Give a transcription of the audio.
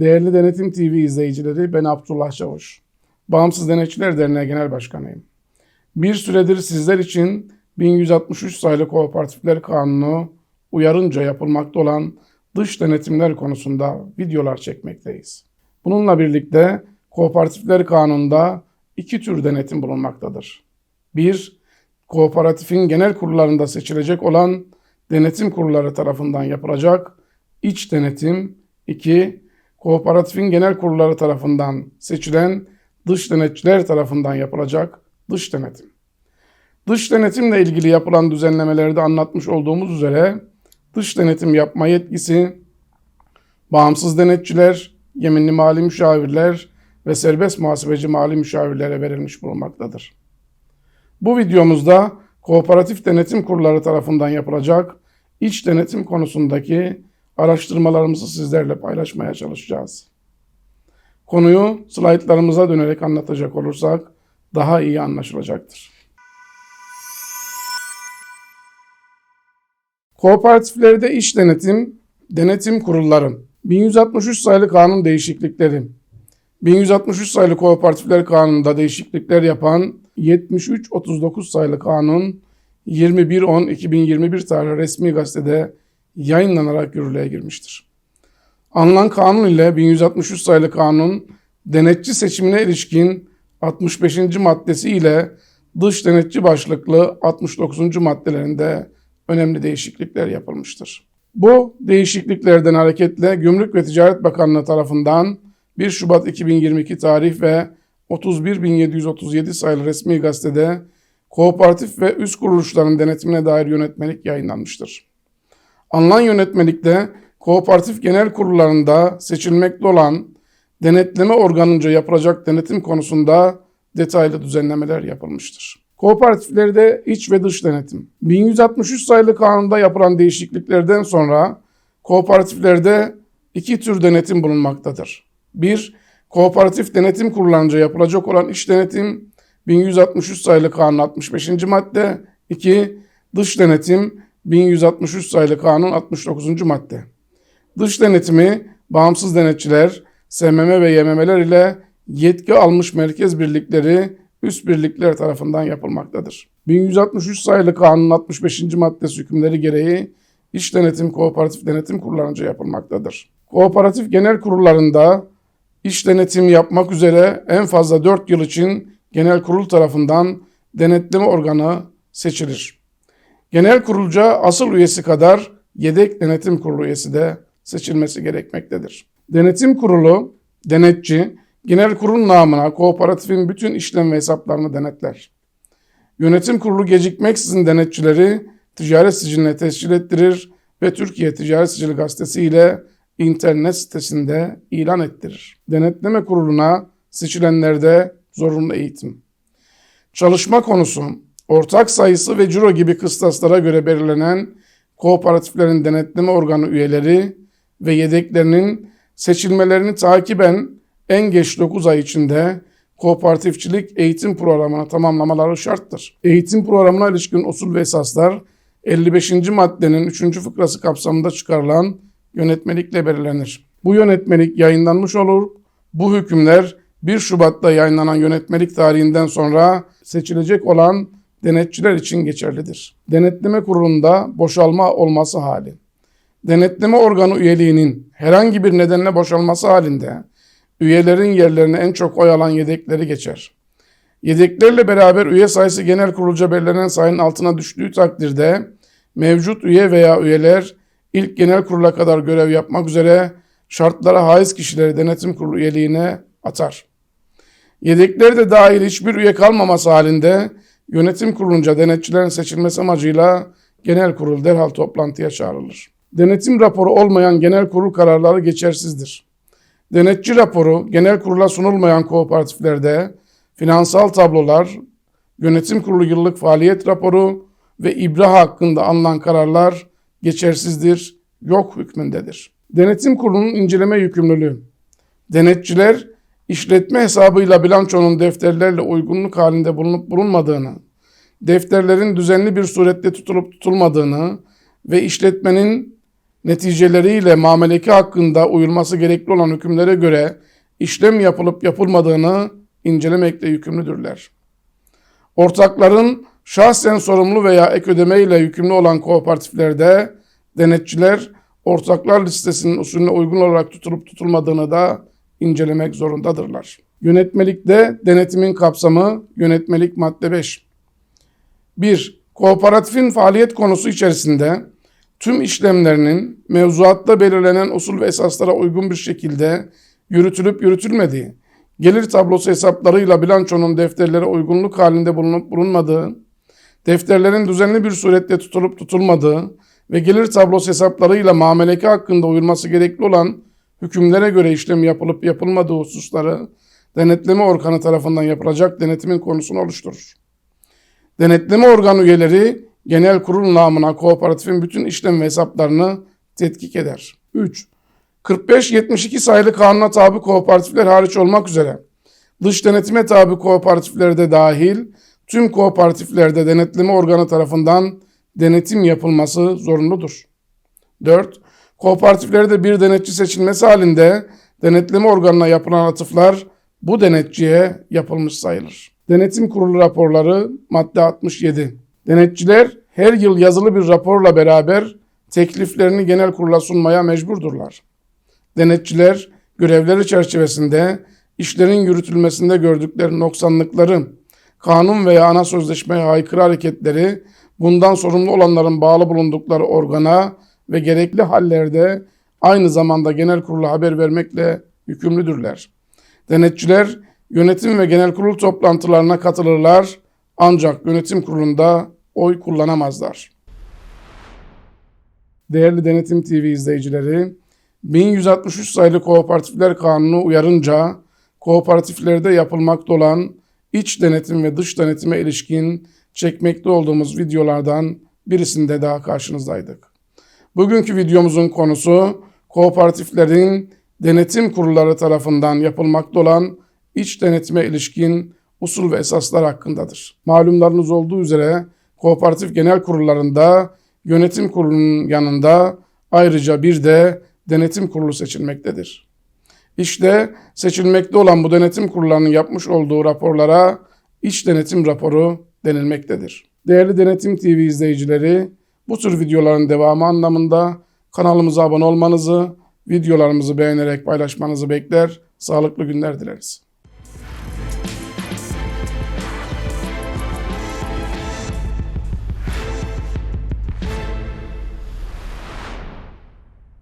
Değerli Denetim TV izleyicileri ben Abdullah Çavuş. Bağımsız Denetçiler Derneği Genel Başkanıyım. Bir süredir sizler için 1163 sayılı Kooperatifler Kanunu uyarınca yapılmakta olan dış denetimler konusunda videolar çekmekteyiz. Bununla birlikte Kooperatifler Kanunu'nda iki tür denetim bulunmaktadır. Bir, kooperatifin genel kurullarında seçilecek olan denetim kurulları tarafından yapılacak iç denetim. 2. Kooperatifin genel kurulları tarafından seçilen dış denetçiler tarafından yapılacak dış denetim. Dış denetimle ilgili yapılan düzenlemelerde anlatmış olduğumuz üzere dış denetim yapma yetkisi bağımsız denetçiler, yeminli mali müşavirler ve serbest muhasebeci mali müşavirlere verilmiş bulunmaktadır. Bu videomuzda kooperatif denetim kurulları tarafından yapılacak iç denetim konusundaki araştırmalarımızı sizlerle paylaşmaya çalışacağız. Konuyu slaytlarımıza dönerek anlatacak olursak daha iyi anlaşılacaktır. Kooperatiflerde iş denetim, denetim kurulları, 1163 sayılı kanun değişiklikleri, 1163 sayılı Kooperatifler Kanunu'nda değişiklikler yapan 7339 sayılı kanun 21.10.2021 tarihli resmi gazetede yayınlanarak yürürlüğe girmiştir. Alınan kanun ile 1163 sayılı kanun denetçi seçimine ilişkin 65. maddesi ile dış denetçi başlıklı 69. maddelerinde önemli değişiklikler yapılmıştır. Bu değişikliklerden hareketle Gümrük ve Ticaret Bakanlığı tarafından 1 Şubat 2022 tarih ve 31.737 sayılı resmi gazetede kooperatif ve üst kuruluşların denetimine dair yönetmelik yayınlanmıştır. Alınan yönetmelikte kooperatif genel kurullarında seçilmekte olan denetleme organınca yapılacak denetim konusunda detaylı düzenlemeler yapılmıştır. Kooperatiflerde iç ve dış denetim. 1163 sayılı kanunda yapılan değişikliklerden sonra kooperatiflerde iki tür denetim bulunmaktadır. 1. Kooperatif denetim kurullarınca yapılacak olan iç denetim 1163 sayılı kanun 65. madde. 2. Dış denetim 1163 sayılı kanun 69. madde. Dış denetimi bağımsız denetçiler, SMM ve YMM'ler ile yetki almış merkez birlikleri, üst birlikler tarafından yapılmaktadır. 1163 sayılı kanunun 65. maddesi hükümleri gereği iş denetim kooperatif denetim kurullarınca yapılmaktadır. Kooperatif genel kurullarında iş denetim yapmak üzere en fazla 4 yıl için genel kurul tarafından denetleme organı seçilir. Genel kurulca asıl üyesi kadar yedek denetim kurulu üyesi de seçilmesi gerekmektedir. Denetim kurulu, denetçi, genel kurul namına kooperatifin bütün işlem ve hesaplarını denetler. Yönetim kurulu gecikmeksizin denetçileri ticaret siciline tescil ettirir ve Türkiye Ticaret Sicili Gazetesi ile internet sitesinde ilan ettirir. Denetleme kuruluna seçilenlerde zorunlu eğitim. Çalışma konusu, ortak sayısı ve ciro gibi kıstaslara göre belirlenen kooperatiflerin denetleme organı üyeleri ve yedeklerinin seçilmelerini takiben en geç 9 ay içinde kooperatifçilik eğitim programını tamamlamaları şarttır. Eğitim programına ilişkin usul ve esaslar 55. maddenin 3. fıkrası kapsamında çıkarılan yönetmelikle belirlenir. Bu yönetmelik yayınlanmış olur. Bu hükümler 1 Şubat'ta yayınlanan yönetmelik tarihinden sonra seçilecek olan denetçiler için geçerlidir. Denetleme kurulunda boşalma olması hali. Denetleme organı üyeliğinin herhangi bir nedenle boşalması halinde üyelerin yerlerine en çok oy alan yedekleri geçer. Yedeklerle beraber üye sayısı genel kurulca belirlenen sayının altına düştüğü takdirde mevcut üye veya üyeler ilk genel kurula kadar görev yapmak üzere şartlara haiz kişileri denetim kurulu üyeliğine atar. Yedekler de dahil hiçbir üye kalmaması halinde yönetim kurulunca denetçilerin seçilmesi amacıyla genel kurul derhal toplantıya çağrılır. Denetim raporu olmayan genel kurul kararları geçersizdir. Denetçi raporu genel kurula sunulmayan kooperatiflerde finansal tablolar, yönetim kurulu yıllık faaliyet raporu ve ibra hakkında alınan kararlar geçersizdir, yok hükmündedir. Denetim kurulunun inceleme yükümlülüğü. Denetçiler işletme hesabıyla bilançonun defterlerle uygunluk halinde bulunup bulunmadığını, defterlerin düzenli bir surette tutulup tutulmadığını ve işletmenin neticeleriyle mameleki hakkında uyulması gerekli olan hükümlere göre işlem yapılıp yapılmadığını incelemekle yükümlüdürler. Ortakların şahsen sorumlu veya ek ödeme ile yükümlü olan kooperatiflerde denetçiler ortaklar listesinin usulüne uygun olarak tutulup tutulmadığını da incelemek zorundadırlar. Yönetmelikte denetimin kapsamı yönetmelik madde 5. 1. Kooperatifin faaliyet konusu içerisinde tüm işlemlerinin mevzuatta belirlenen usul ve esaslara uygun bir şekilde yürütülüp yürütülmediği, gelir tablosu hesaplarıyla bilançonun defterlere uygunluk halinde bulunup bulunmadığı, defterlerin düzenli bir surette tutulup tutulmadığı ve gelir tablosu hesaplarıyla mameleki hakkında uyulması gerekli olan hükümlere göre işlem yapılıp yapılmadığı hususları denetleme organı tarafından yapılacak denetimin konusunu oluşturur. Denetleme organı üyeleri genel kurul namına kooperatifin bütün işlem ve hesaplarını tetkik eder. 3. 45-72 sayılı kanuna tabi kooperatifler hariç olmak üzere dış denetime tabi kooperatifler de dahil tüm kooperatiflerde denetleme organı tarafından denetim yapılması zorunludur. 4. Kooperatiflerde bir denetçi seçilmesi halinde denetleme organına yapılan atıflar bu denetçiye yapılmış sayılır. Denetim Kurulu raporları madde 67. Denetçiler her yıl yazılı bir raporla beraber tekliflerini genel kurula sunmaya mecburdurlar. Denetçiler görevleri çerçevesinde işlerin yürütülmesinde gördükleri noksanlıkları, kanun veya ana sözleşmeye aykırı hareketleri bundan sorumlu olanların bağlı bulundukları organa ve gerekli hallerde aynı zamanda genel kurula haber vermekle yükümlüdürler. Denetçiler yönetim ve genel kurul toplantılarına katılırlar ancak yönetim kurulunda oy kullanamazlar. Değerli Denetim TV izleyicileri, 1163 sayılı Kooperatifler Kanunu uyarınca kooperatiflerde yapılmakta olan iç denetim ve dış denetime ilişkin çekmekte olduğumuz videolardan birisinde daha karşınızdaydık. Bugünkü videomuzun konusu kooperatiflerin denetim kurulları tarafından yapılmakta olan iç denetime ilişkin usul ve esaslar hakkındadır. Malumlarınız olduğu üzere kooperatif genel kurullarında yönetim kurulunun yanında ayrıca bir de denetim kurulu seçilmektedir. İşte seçilmekte olan bu denetim kurullarının yapmış olduğu raporlara iç denetim raporu denilmektedir. Değerli Denetim TV izleyicileri, bu tür videoların devamı anlamında kanalımıza abone olmanızı, videolarımızı beğenerek paylaşmanızı bekler, sağlıklı günler dileriz.